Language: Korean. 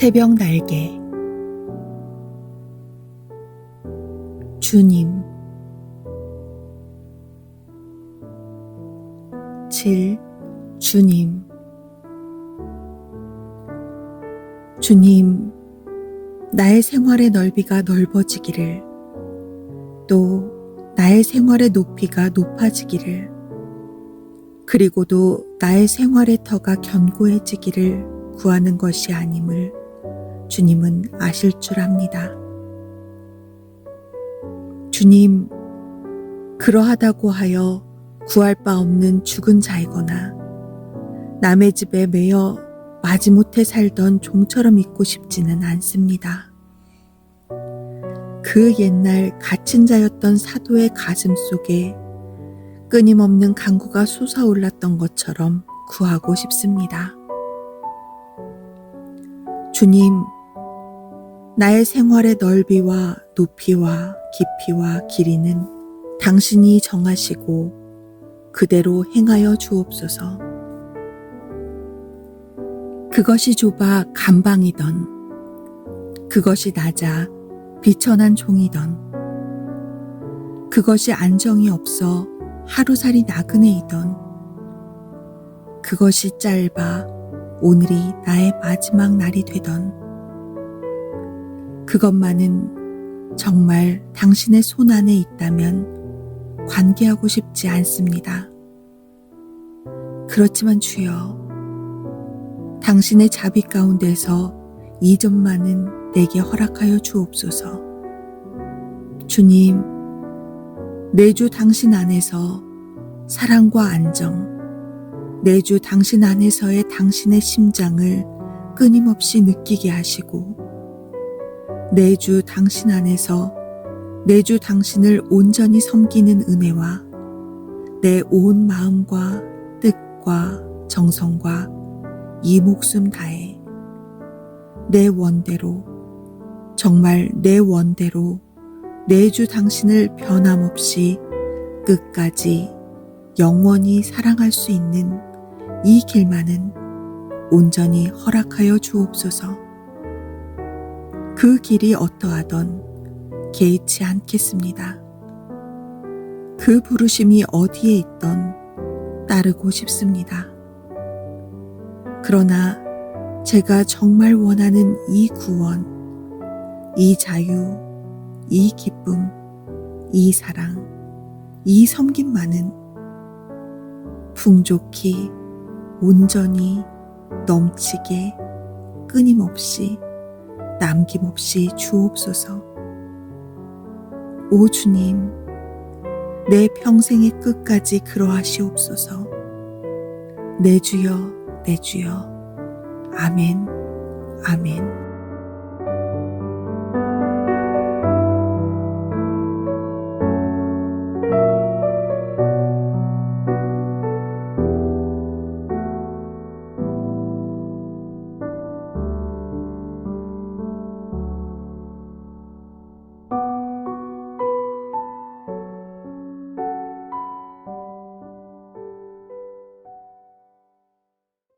새벽 날개. 주님. 7. 주님. 주님 나의 생활의 넓이가 넓어지기를 또 나의 생활의 높이가 높아지기를 그리고도 나의 생활의 터가 견고해지기를 구하는 것이 아님을 주님은 아실 줄 압니다. 주님, 그러하다고 하여 구할 바 없는 죽은 자이거나 남의 집에 매여 마지못해 살던 종처럼 있고 싶지는 않습니다. 그 옛날 갇힌 자였던 사도의 가슴 속에 끊임없는 강구가 솟아올랐던 것처럼 구하고 싶습니다. 주님, 나의 생활의 넓이와 높이와 깊이와 길이는 당신이 정하시고 그대로 행하여 주옵소서. 그것이 좁아 감방이던, 그것이 낮아 비천한 종이던, 그것이 안정이 없어 하루살이 나그네이던, 그것이 짧아 오늘이 나의 마지막 날이 되던, 그것만은 정말 당신의 손 안에 있다면 관계하고 싶지 않습니다. 그렇지만 주여, 당신의 자비 가운데서 이 점만은 내게 허락하여 주옵소서. 주님, 내주 당신 안에서 사랑과 안정, 내주 당신 안에서의 당신의 심장을 끊임없이 느끼게 하시고, 내 주 당신 안에서 내 주 당신을 온전히 섬기는 은혜와 내 온 마음과 뜻과 정성과 이 목숨 다해 내 원대로 정말 내 원대로 내 주 당신을 변함없이 끝까지 영원히 사랑할 수 있는 이 길만은 온전히 허락하여 주옵소서. 그 길이 어떠하던 개의치 않겠습니다. 그 부르심이 어디에 있던 따르고 싶습니다. 그러나 제가 정말 원하는 이 구원, 이 자유, 이 기쁨, 이 사랑, 이 섬김만은 풍족히, 온전히, 넘치게, 끊임없이, 남김없이 주옵소서. 오 주님, 내 평생의 끝까지 그러하시옵소서. 내 주여, 내 주여. 아멘, 아멘.